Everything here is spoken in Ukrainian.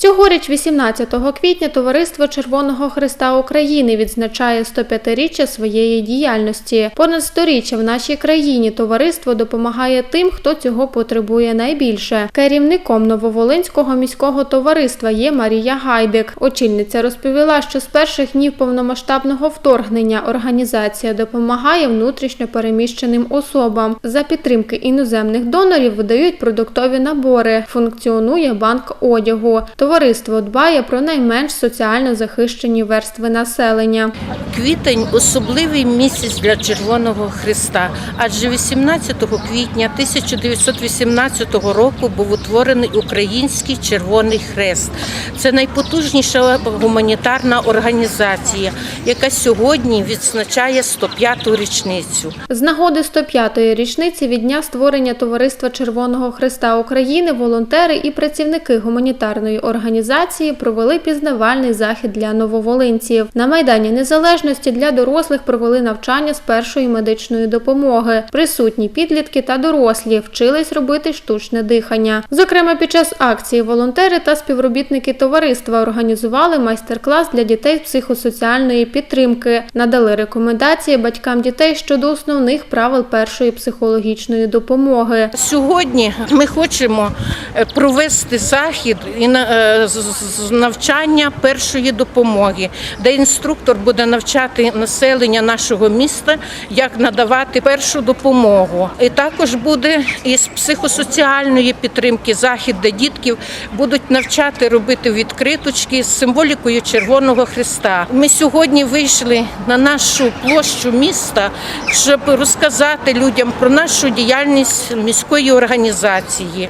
Цьогоріч, 18 квітня, Товариство Червоного Христа України відзначає 105-річчя своєї діяльності. Понад сторіччя в нашій країні товариство допомагає тим, хто цього потребує найбільше. Керівником Нововолинського міського товариства є Марія Гайдик. Очільниця розповіла, що з перших днів повномасштабного вторгнення організація допомагає внутрішньо переміщеним особам. За підтримки іноземних донорів видають продуктові набори. Функціонує банк одягу. Товариство дбає про найменш соціально захищені верстви населення. Квітень особливий місяць для Червоного Христа, адже 18 квітня 1918 року був утворений Український Червоний Хрест. Це найпотужніша гуманітарна організація, яка сьогодні відзначає 105-ту річницю. З нагоди 105-ї річниці від дня створення Товариства Червоного Христа України волонтери і працівники гуманітарної організації провели пізнавальний захід для нововолинців. На Майдані Незалежності для дорослих провели навчання з першої медичної допомоги. Присутні підлітки та дорослі вчились робити штучне дихання. Зокрема, під час акції волонтери та співробітники товариства організували майстер-клас для дітей з психосоціальної підтримки, надали рекомендації батькам дітей щодо основних правил першої психологічної допомоги. Сьогодні ми хочемо провести захід і на- е, навчання першої допомоги, де інструктор буде навчати населення нашого міста, як надавати першу допомогу. І також буде із психосоціальної підтримки захід, де дітків будуть навчати робити відкриточки з символікою Червоного Христа. Ми сьогодні вийшли на нашу площу міста, щоб розказати людям про нашу діяльність міської організації.